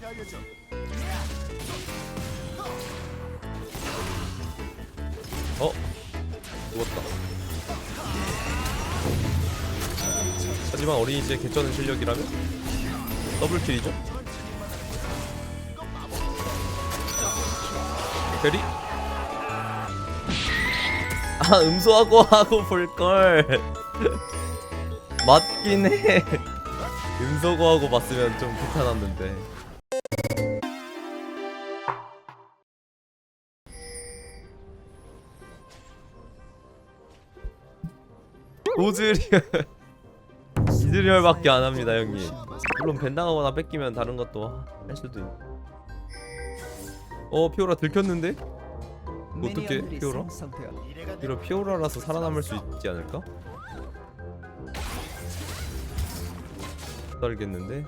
알려줘. 어? 죽었다. 하지만 어린이집의 개쩌는 실력이라면 더블킬이죠? 베리? 아 음소하고 하고 볼걸 맞긴 해 음소거 하고 봤으면 좀 괜찮았는데 오즈리얼 이즈리얼밖에 안 합니다 형님 물론 벤당하거나 뺏기면 다른 것도 할 수도 있. 어 피오라 들켰는데? 어떻게 피오라? 피오라 피오라라서 살아남을 수 있지 않을까? 떨겠는데?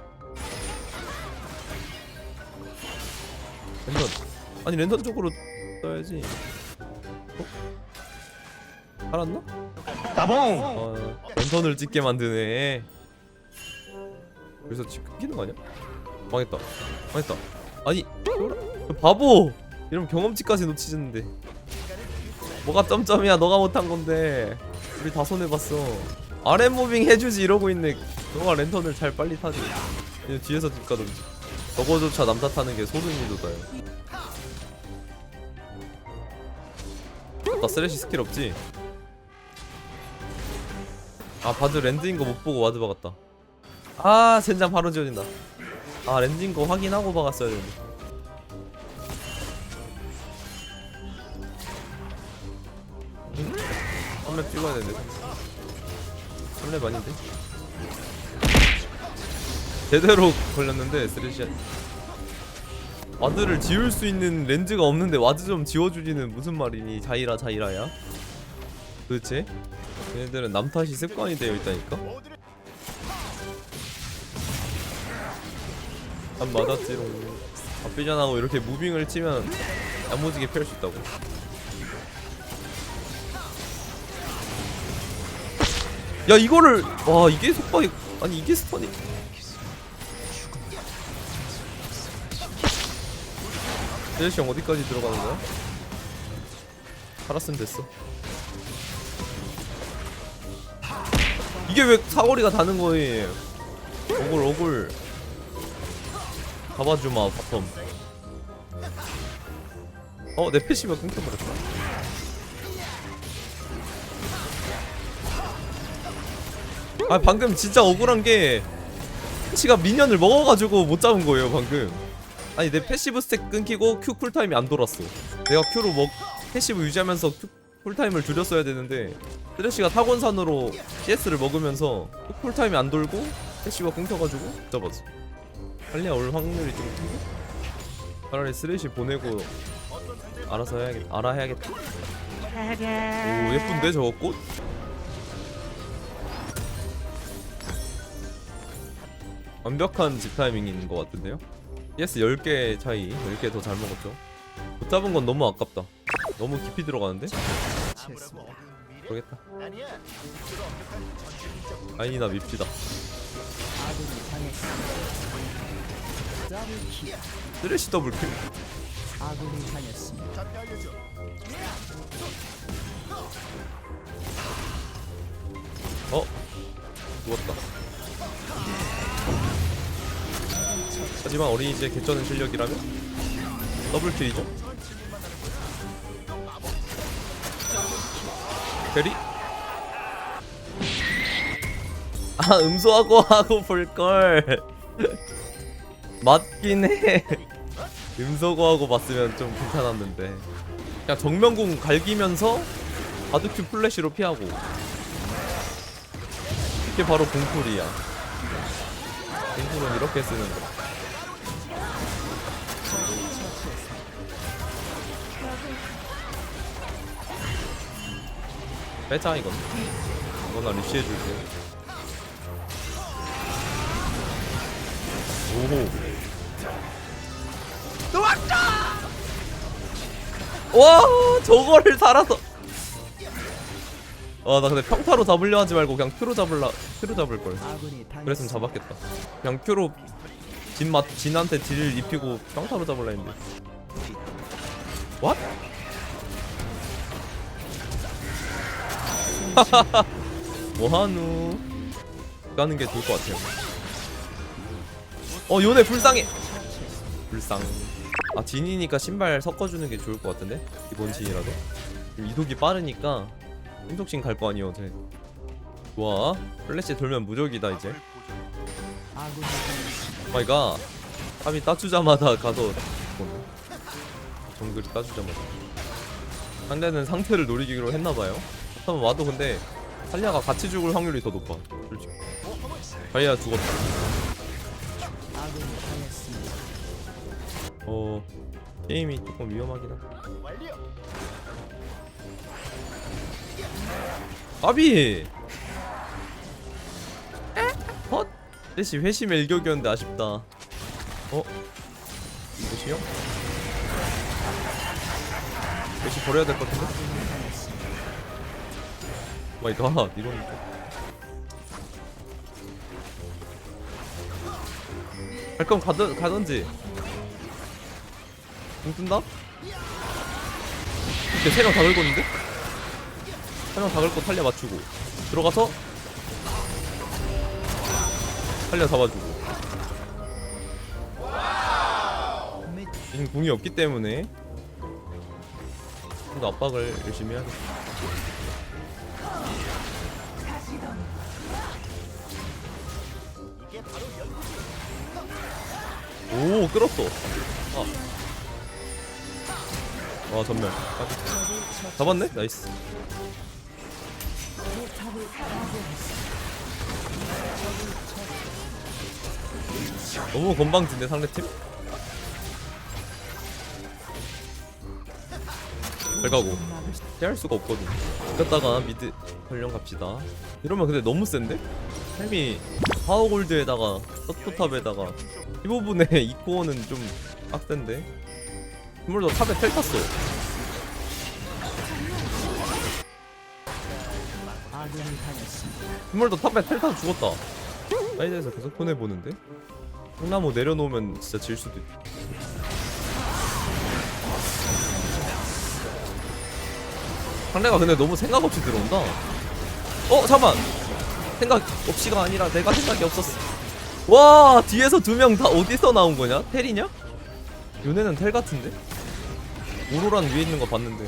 랜턴 아니 랜턴 쪽으로 떠야지 어? 살았나? 따봉! 어, 랜턴을 찍게 만드네. 그래서 집 끊기는 거 아니야? 망했다. 망했다. 아니, 피오라? 바보! 이러면 경험치까지 놓치셨는데. 뭐가 점점이야? 너가 못한 건데. 우리 다 손해봤어. 아랫 무빙 해주지 이러고 있네. 너가 랜턴을 잘 빨리 타지. 그냥 뒤에서 집 가든지. 저거조차 남 탓하는 게 소름이 돋아요. 나 쓰레쉬 스킬 없지? 아 바드 랜드인 거 못 보고 와드 박았다. 아 젠장 바로 지워진다. 아 랜드인 거 확인하고 박았어야 되는데. 응? 3렙 찍어야 되는데. 3렙 아닌데? 제대로 걸렸는데 쓰레쉬 와드를 지울 수 있는 렌즈가 없는데 와드 좀 지워주지는 무슨 말이니? 자이라 자이라야? 도대체 얘네들은 남 탓이 습관이 되어 있다니까? 안 맞았지롱 앞비전하고 이렇게 무빙을 치면 야무지게 피할 수 있다고 야 이거를 와 이게 속박이 아니 이게 스턴이 제이씨 형 어디까지 들어가는 거야? 살았으면 됐어 이게 왜 사거리가 다는 거예요 오글 오글. 잡아주마 바텀. 어? 내 패시가 끊겨버렸다. 아 방금 진짜 억울한 게 패시가 미니언을 먹어가지고 못 잡은 거예요 방금. 아니 내 패시브 스택 끊기고 Q 쿨타임이 안 돌았어. 내가 Q로 먹 패시브 유지하면서 Q 쿨타임을 줄였어야 되는데 쓰레쉬가 타곤산으로 CS를 먹으면서 쿨타임이 안 돌고 끊겨가지고 못 잡았어 빨리 올 확률이 좀 큰데? 차라리 쓰레쉬 보내고 알아서 해야겠 알아 해야겠다 오 예쁜데 저거 꽃? 완벽한 집 타이밍인 것 같은데요? PS 10개 차이 10개 더 잘 먹었죠 못 잡은 건 너무 아깝다 너무 깊이 들어가는데? 모르겠다 전투 아니 나 밉시다 쓰레쉬 더블킬 자세히 알려줘. 어? 죽었다. 하지만 어린이집의 개쩌는 실력이라면 더블킬이죠. 베리? 아 음소하고 하고 볼걸 맞긴 해 음소거 하고 봤으면 좀 괜찮았는데 그냥 정면공 갈기면서 바드큐 플래시로 피하고 이게 바로 공풀이야. 공풀은 이렇게 쓰는 거. 빼자 이건. 이건 나 리시해줄게. 오호. 와 저거를 살아서. 아나 근데 평타로 잡으려 하지 말고 그냥 큐로 잡을라 큐로 잡을 걸. 그랬으면 잡았겠다. 그냥 큐로 진 맛, 진한테 딜을 입히고 평타로 잡으려 했는데 What? 뭐하누 가는 게 좋을 것 같아요. 어 요네 불쌍해. 불쌍. 아 진이니까 신발 섞어주는 게 좋을 것 같은데? 기본 진이라도? 이동이 빠르니까 신속신 갈 거 아니요 쟤 좋아. 플래시 돌면 무적이다 이제. 마이갓. 탑이 따주자마자 가서 정글이 따주자마자. 상대는 상태를 노리기로 했나봐요 한번 와도 근데 탈리아가 같이 죽을 확률이 더 높아 솔직히 다이아 죽었다 어 게임이 조금 위험하긴 하다. 아비 헛 대시 회심 일격이었는데 아쉽다 어 회심이요? 회심 버려야 될 것 같은데? 마이 갓 이런 갈 거면 가든, 가든지. 공 뜬다? 이렇게 세명 다 긁었는데? 세명 다 긁고 탈려 맞추고. 들어가서 탈려 잡아주고. 이 궁이 없기 때문에. 좀 더 압박을 열심히 해야겠다 오 끌었어 아. 와 전멸 아, 잡았네? 나이스 너무 건방진데 상대팀? 잘 가고 피할 수가 없거든 이겼다가 미드 전령 갑시다 이러면 근데 너무 센데? 햄이 파워골드에다가 서포탑에다가. 이 부분에 이코어는 좀 빡센데? 스물도 탑에 텔 탔어. 스물도 탑에 텔 타서 죽었다. 사이드에서 계속 손해보는데? 콩나무 내려놓으면 진짜 질 수도 있다 상대가 근데 너무 생각 없이 들어온다. 어 잠만 생각 없이가 아니라 내가 생각이 없었어 와 뒤에서 두 명 다 어디서 나온 거냐? 텔이냐? 요네는 텔 같은데? 오로란 위에 있는 거 봤는데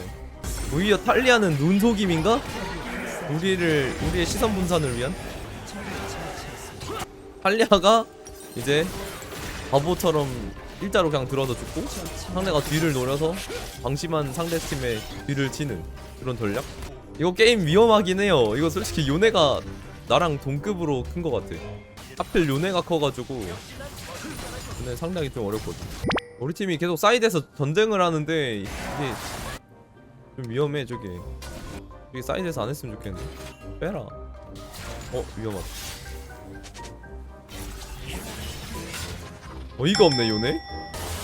오히려 탈리아는 눈속임인가? 우리를 우리의 시선 분산을 위한? 탈리아가 이제 바보처럼 일자로 그냥 들어서 죽고 상대가 뒤를 노려서 방심한 상대 팀의 뒤를 치는 그런 전략? 이거 게임 위험하긴 해요. 이거 솔직히 요네가 나랑 동급으로 큰 것 같아. 하필 요네가 커가지고 요네 상당히 좀 어렵거든. 우리 팀이 계속 사이드에서 전쟁을 하는데 이게 좀 위험해 저게. 이게 사이드에서 안 했으면 좋겠는데. 빼라. 어 위험하다. 어이가 없네 요네.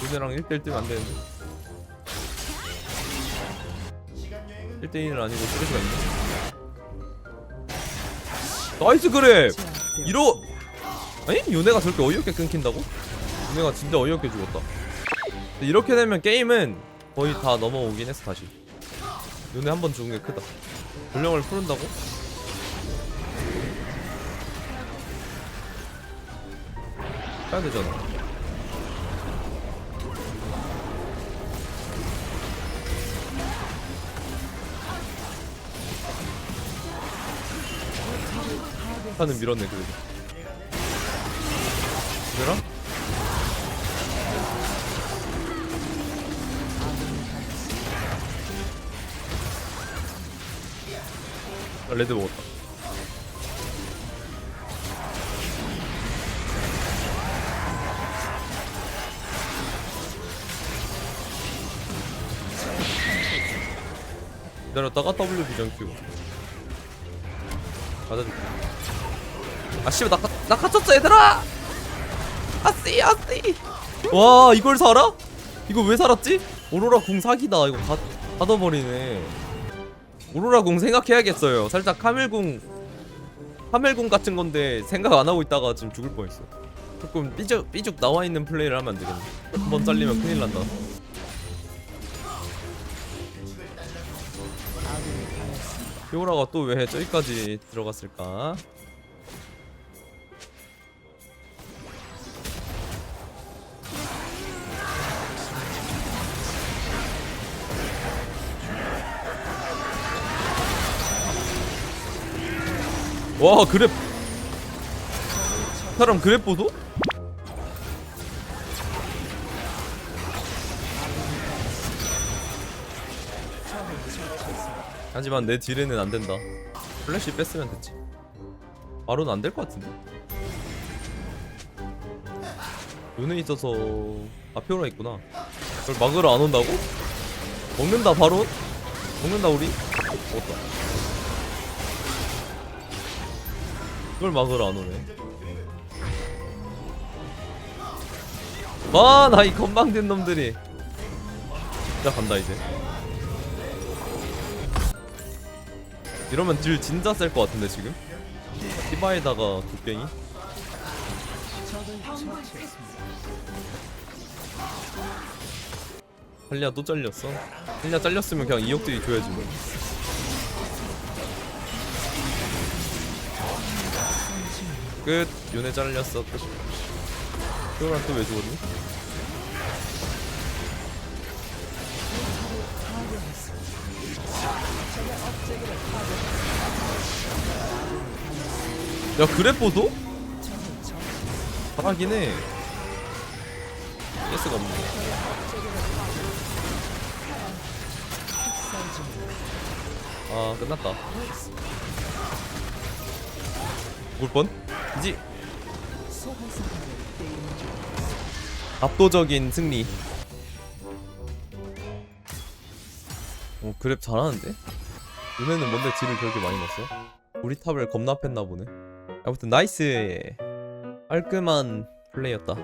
요네랑 1대1 뜨면 안 되는데. 1대1은 아니고 스레스가 있네. 나이스 그래. 이러 아니 요네가 저렇게 어이없게 끊긴다고? 요네가 진짜 어이없게 죽었다. 이렇게 되면 게임은 거의 다 넘어오긴 했어 다시. 요네 한 번 죽은 게 크다. 전령을 푸른다고? 해야 되잖아. 하는 밀었네 그래도. 되나? 아, 레드 먹었다. 기다렸다가 W 비전 키고 맞아줄게 아 씨발 나, 가- 나 갇혔어 얘들아 아씨 아씨 와 이걸 살아? 이거 왜 살았지? 오로라 궁 사기다 이거 가, 가둬버리네 오로라 궁 생각해야겠어요 살짝 카멜궁 카멜궁 같은 건데 생각 안 하고 있다가 지금 죽을 뻔했어 조금 삐죽 삐죽 나와 있는 플레이를 하면 안 되겠네. 한 번 잘리면 큰일 난다. 피오라가 또 왜 저기까지 들어갔을까? 와 그랩 사람 그랩 보소? 하지만 내 딜에는 안 된다. 플래시 뺐으면 됐지. 바로는 안 될 것 같은데. 눈에 있어서 아피오라 있구나. 그걸 막으러 안 온다고? 먹는다 바로? 먹는다 우리? 먹었다. 그걸 막으러 안 오네. 와, 나 이 건방진 놈들이. 진짜 간다 이제. 이러면 딜 진짜 셀 것 같은데 지금. 티바에다가 도깽이. 할리아 또 잘렸어. 할리아 잘렸으면 그냥 2억들이 줘야지 뭐. 끝. 윤회 잘렸어. 끝. 그거랑 또왜 죽었니? 야 그래포도? 잘하긴 해. 예스가 없네. 아 끝났다. 올 뻔? 이지. 압도적인 승리. 오 그랩 잘하는데? 요새는 뭔데 딜을 그렇게 많이 넣었어? 우리 탑을 겁나 팼나 보네. 아무튼 나이스 깔끔한 플레이였다.